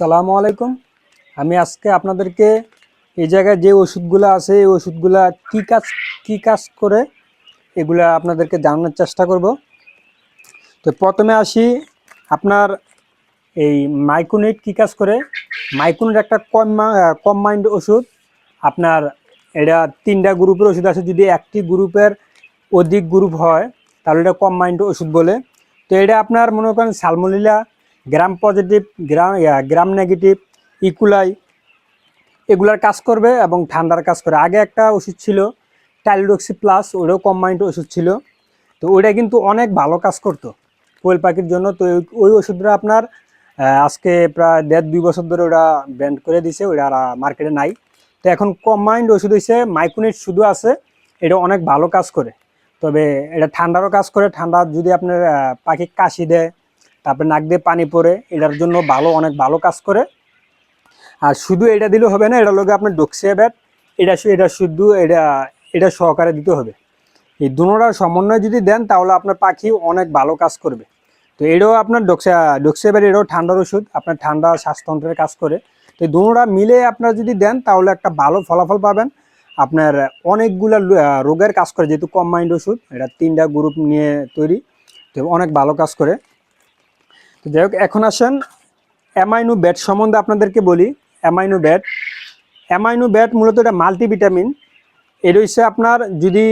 আসসালামু আলাইকুম। আমি আজকে আপনাদেরকে এই জায়গায় যে ওষুধগুলো আছে, এই ওষুধগুলা কী কাজ কী কাজ করে এগুলা আপনাদেরকে জানানোর চেষ্টা করব। তো প্রথমে আসি, আপনার এই মাইকুনেট কী কাজ করে? মাইকুনেট একটা কম কম মাইন্ড ওষুধ। আপনার এটা তিনটা গ্রুপের ওষুধ আছে, যদি একটি গ্রুপের অধিক গ্রুপ হয়, তাহলে এটা কম মাইন্ড ওষুধ বলে। তো এটা আপনার মনে করেন সালমোলিলা গ্রাম পজিটিভ গ্রাম গ্রাম নেগেটিভ ইকুলাই এগুলার কাজ করবে এবং ঠান্ডার কাজ করে। আগে একটা ওষুধ ছিল টাইলোডক্সি প্লাস ওটাও কম্বাইন্ড ওষুধ ছিল। তো ওইটা কিন্তু অনেক ভালো কাজ করতো কোয়েল পাখির জন্য। তো ওই- ওষুধটা আপনার আজকে প্রায় দেড় দুই বছর ধরে ওটা ব্যান্ড করে দিছে ওটা মার্কেটে নাই। তো এখন কম্বাইন্ড ওষুধ হয়েছে মাইকুনেট শুধু আছে, এটা অনেক ভালো কাজ করে। তবে এটা ঠান্ডারও কাজ করে, ঠান্ডা যদি আপনার পাখি কাশি দেয় তারপরে নাক দিয়ে পানি পড়ে, এটার জন্য ভালো, অনেক ভালো কাজ করে। আর শুধু এটা দিলে হবে না এটা লোকে আপনার ডক্সিয়া ব্যাট এটা এটা শুধু এটা এটা সহকারে দিতে হবে। এই দুটোটার সমন্বয় যদি দেন, তাহলে আপনার পাখি অনেক ভালো কাজ করবে। তো এটাও আপনার ডক্সিয়া ডক্সিয়া ব্যাট এটাও ঠান্ডার ওষুধ, আপনার ঠান্ডা শ্বাসতন্ত্রের কাজ করে। তো এই দুটোটা মিলে আপনার যদি দেন, তাহলে একটা ভালো ফলাফল পাবেন। আপনার অনেকগুলা রোগের কাজ করে, যেহেতু কম মাইন্ড ওষুধ, এটা তিনটা গ্রুপ নিয়ে তৈরি। তো অনেক ভালো কাজ করে। যাই হোক, এখন আসেন অ্যামাইনো ব্যাট সম্বন্ধে আপনাদেরকে বলি, অ্যামাইনো ব্যাট। অ্যামাইনো ব্যাট মূলত এটা মাল্টিভিটামিন। এটা হচ্ছে আপনার যদি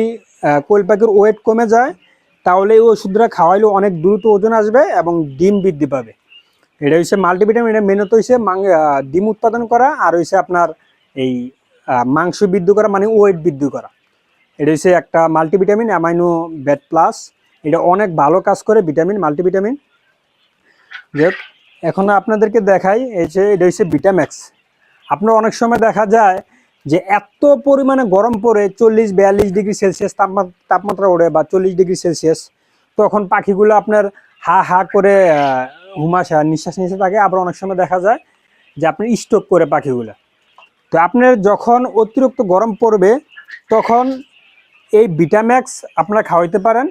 কোয়েল পাখির ওয়েট কমে যায়, তাহলে এই ওষুধটা খাওয়াইলে অনেক দ্রুত ওজন আসবে এবং ডিম বৃদ্ধি পাবে। এটা হচ্ছে মাল্টিভিটামিন, এটা মেনত হচ্ছে ডিম উৎপাদন করা, আর হচ্ছে আপনার এই মাংস বৃদ্ধি করা মানে ওয়েট বৃদ্ধি করা। এটা হচ্ছে একটা মাল্টিভিটামিন, অ্যামাইনো ব্যাট প্লাস। এটা অনেক ভালো কাজ করে, ভিটামিন, মাল্টিভিটামিন। যাই এখন আপনাদেরকে দেখাই, এই যে এটা হচ্ছে ভিটাম্যাক্স আপনার অনেক সময় দেখা যায় যে এত পরিমাণে গরম পড়ে, চল্লিশ বিয়াল্লিশ ডিগ্রি সেলসিয়াস তাপমা- তাপমাত্রা ওড়ে বা চল্লিশ ডিগ্রি সেলসিয়াস, তখন পাখিগুলো আপনার হা হা করে হুমাশা, নিঃশ্বাস নিতে থাকে। আবার অনেক সময় দেখা যায় যে আপনি স্টক করে পাখিগুলো। তো আপনার যখন অতিরিক্ত গরম পড়বে, তখন এই ভিটাম্যাক্স আপনারা খাওয়াইতে পারেন।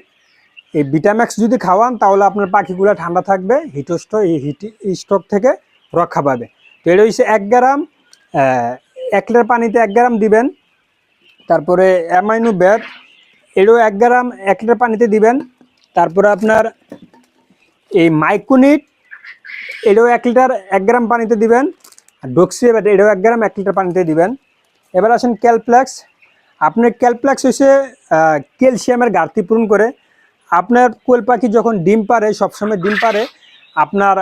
এই ভিটাম্যাক্স যদি খাওয়ান, তাহলে আপনার পাখিগুলো ঠান্ডা থাকবে হিটস্ট হিট স্টক থেকে রক্ষা পাবে। তো এটা হচ্ছে এক গ্রাম এক লিটার পানিতে এক গ্রাম দিবেন। তারপরে অ্যামাইনো ব্যাট এটাও এক গ্রাম, এক লিটার পানিতে দিবেন। তারপরে আপনার এই মাইকোনিট এটাও এক লিটার, এক গ্রাম পানিতে দিবেন। আর ডক্সিয়া ব্যাট এটাও এক গ্রাম, এক লিটার পানিতে দিবেন। এবার আসেন ক্যালপ্লেক্স আপনার ক্যালপ্লেক্স হচ্ছে ক্যালসিয়ামের ঘাটতি পূরণ করে। আপনার কোয়েল পাখি যখন ডিম পারে সবসময় ডিম পারে আপনার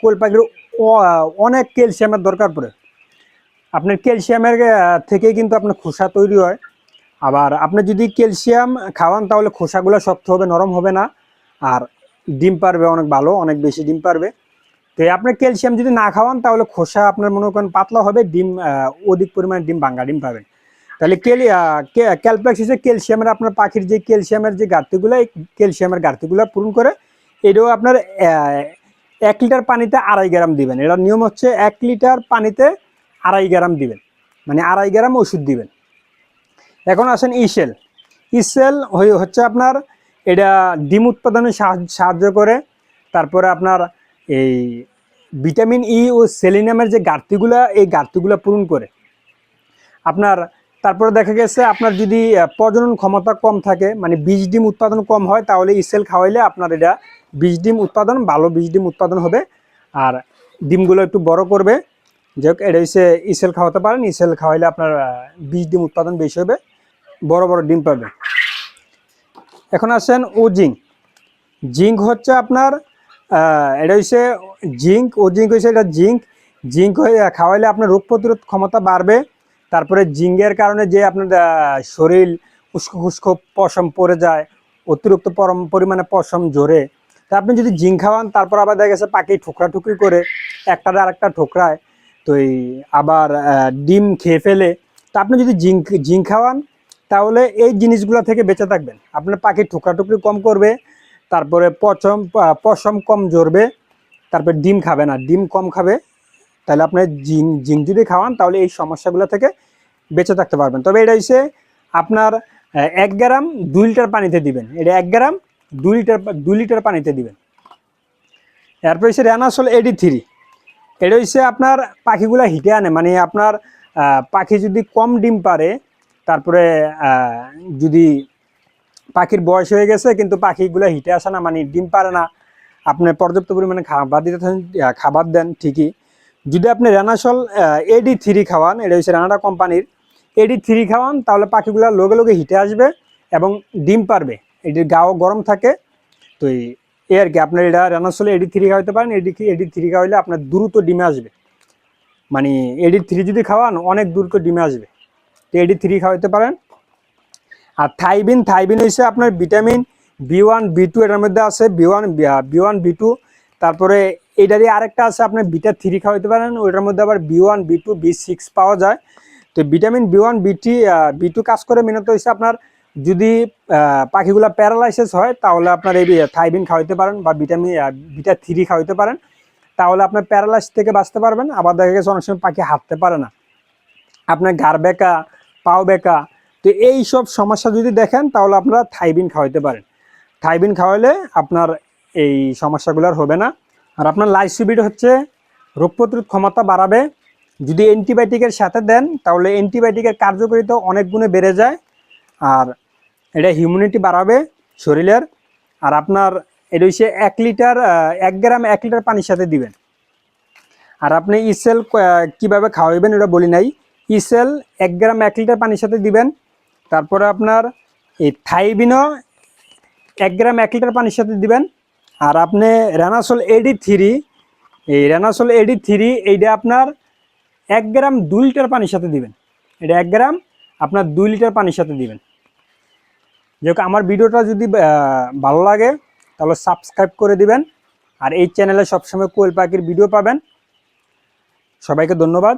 কোয়েল পাখির অনেক ক্যালসিয়ামের দরকার পড়ে। আপনার ক্যালসিয়ামের থেকে কিন্তু আপনার খোসা তৈরি হয়। আবার আপনি যদি ক্যালসিয়াম খাওয়ান, তাহলে খোসাগুলো শক্ত হবে, নরম হবে না। আর ডিম পারবে অনেক ভালো, অনেক বেশি ডিম পারবে তো আপনার ক্যালসিয়াম যদি না খাওয়ান, তাহলে খোসা আপনার মনে করেন পাতলা হবে, ডিম অধিক পরিমাণে ডিম ভাঙ্গা ডিম পাবেন। তাহলে কেল ক্যালপ্লেক্স হচ্ছে ক্যালসিয়ামের আপনার পাখির যে ক্যালসিয়ামের যে ঘাটতিগুলো, এই ক্যালসিয়ামের ঘাটতিগুলো পূরণ করে এটাও আপনার এক লিটার পানিতে আড়াই গ্রাম দিবেন। এটার নিয়ম হচ্ছে এক লিটার পানিতে আড়াই গ্রাম দিবেন। মানে আড়াই গ্রাম ওষুধ দিবেন। এখন আসেন ইসেল ইসেল হয়ে- হচ্ছে আপনার এটা ডিম উৎপাদনে সাহায্য সাহায্য করে। তারপরে আপনার এই ভিটামিন ই ও সেলিনামের যে ঘাটতিগুলো, এই ঘাটতিগুলো পূরণ করে। আপনার তারপরে দেখা গেছে আপনার যদি প্রজনন ক্ষমতা কম থাকে মানে বীজ ডিম উৎপাদন কম হয়, তাহলে ইসেল খাওয়াইলে আপনার এটা বীজ ডিম উৎপাদন, ভালো বীজ ডিম উৎপাদন হবে। আর ডিমগুলো একটু বড় করবে। যাই হোক এটা হচ্ছে ইসেল খাওয়াতে পারেন ইসেল খাওয়াইলে আপনার বীজ ডিম উৎপাদন বেশি হবে, বড় বড় ডিম পাবে। এখন আসেন ও জিঙ্ক। জিঙ্ক হচ্ছে আপনার এটা হচ্ছে জিঙ্ক, ও জিঙ্ক হচ্ছে এটা জিঙ্ক। জিঙ্ক খাওয়াইলে আপনার রোগ প্রতিরোধ ক্ষমতা বাড়বে। তারপরে জিঙ্গের কারণে যে আপনার শরীর উস্কো খুস্কো পশম পড়ে যায়, অতিরিক্ত পরম- পরিমাণে পশম জোরে তা আপনি যদি জিঙ্ক খাওয়ান, তারপর আবার দেখা গেছে পাখি ঠোকরা ঠুকরি করে একটার আরেকটা ঠোকরায়, তো এই আবার ডিম খেয়ে ফেলে। তা আপনি যদি জিঙ্ক জিঙ্ক খাওয়ান, তাহলে এই জিনিসগুলো থেকে বেঁচে থাকবেন। আপনার পাখি ঠোকরা টুকরি কম করবে, তারপরে পচম পশম কম ঝরবে, তারপরে ডিম খাবে না। ডিম কম খাবে তাহলে আপনি জিঙ্ক জিঙ্ক যদি খাওয়ান, তাহলে এই সমস্যাগুলো থেকে বেঁচে থাকতে পারবেন। তবে এটা হচ্ছে আপনার এক গ্রাম দুই লিটার পানিতে দিবেন। এটা এক গ্রাম দুই লিটার দুই লিটার পানিতে দিবেন। এরপর হচ্ছে র্যানাসল এডি থ্রি এটা হচ্ছে আপনার পাখিগুলো হিটে আনে। মানে আপনার পাখি যদি কম ডিম পারে, তারপরে যদি পাখির বয়স হয়ে গেছে, কিন্তু পাখিগুলো হিটে আসে না মানে ডিম পারে না, আপনি পর্যাপ্ত পরিমাণে খাবার দিতে খাবার দেন ঠিকই। যদি আপনি রেনাসল এডি থ্রি খাওয়ান, এটা হচ্ছে রানাডা কোম্পানির এডি থ্রি খাওয়ান, তাহলে পাখিগুলো লগে লগে হিটে আসবে এবং ডিম পারবে। এটির গাও গরম থাকে, তো এই- আর কি, আপনার এটা রেনাসলে এডি থ্রি খাওয়াতে পারেন এডি এডি থ্রি খাওয়াইলে আপনার দ্রুত ডিমে আসবে। মানে এডি থ্রি যদি খাওয়ান, অনেক দ্রুত ডিমে আসবে। তো এডি থ্রি খাওয়াতে পারেন। আর থাইবিন থাইবিন হচ্ছে আপনার vitamin B one, B two এটার মধ্যে আছে, B one B one, B two, তারপরে এটারই আরেকটা আছে, আপনি বিটা থ্রি খাওয়াতে পারেন, ওইটার মধ্যে আবার B one B two B six পাওয়া যায়। তো vitamin B one B T B two কাজ করে মেনত হচ্ছে আপনার যদি পাখিগুলো প্যারালাইসিস হয়, তাহলে আপনার এই থাইবিন খাওয়াতে পারেন বা ভিটামিন বিটা থ্রি খাওয়াতে পারেন। তাহলে আপনার প্যারালাইস থেকে বাঁচতে পারবেন, আবার দেখা গেছে অনেক সময় পাখি হাঁটতে পারে না। আপনার ঘাড় বেঁকা পাও বেঁকা তো এই সব সমস্যা যদি দেখেন, তাহলে আপনারা থাইবিন খাওয়াইতে পারেন। থাইবিন খাওয়াইলে আপনার এই সমস্যাগুলো আর হবে না। আর আপনার লাইসিবিড হচ্ছে, রোগ প্রতিরোধ ক্ষমতা বাড়াবে। যদি অ্যান্টিবায়োটিকের সাথে দেন, তাহলে অ্যান্টিবায়োটিকের কার্যকারিতা অনেক গুণে বেড়ে যায়। আর এটা হিউম্যানিটি বাড়াবে শরীরের। আর আপনার এটা হচ্ছে এক লিটার এক গ্রাম, এক লিটার পানির সাথে দিবেন। আর আপনি ইসেল কীভাবে খাওয়াইবেন এটা বলি নাই। ইসেল এক গ্রাম, এক লিটার পানির সাথে দিবেন। তারপরে আপনার এই থাইবিনও এক গ্রাম, এক লিটার পানির সাথে দিবেন। আর আপনি রেনাসল এডি থ্রি, এই রেনাসল এডি থ্রি, এইটা আপনার এক গ্রাম দুই লিটার পানির সাথে দিবেন। এটা এক গ্রাম, আপনার দুই লিটার পানির সাথে দিবেন। যাই আমার ভিডিওটা যদি ভালো লাগে, তাহলে সাবস্ক্রাইব করে দিবেন। আর এই চ্যানেলে সবসময় কোয়েল পাখির ভিডিও পাবেন। সবাইকে ধন্যবাদ।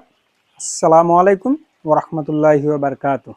আসসালামু আলাইকুম ওরহমতুল্লাহি বারকাতু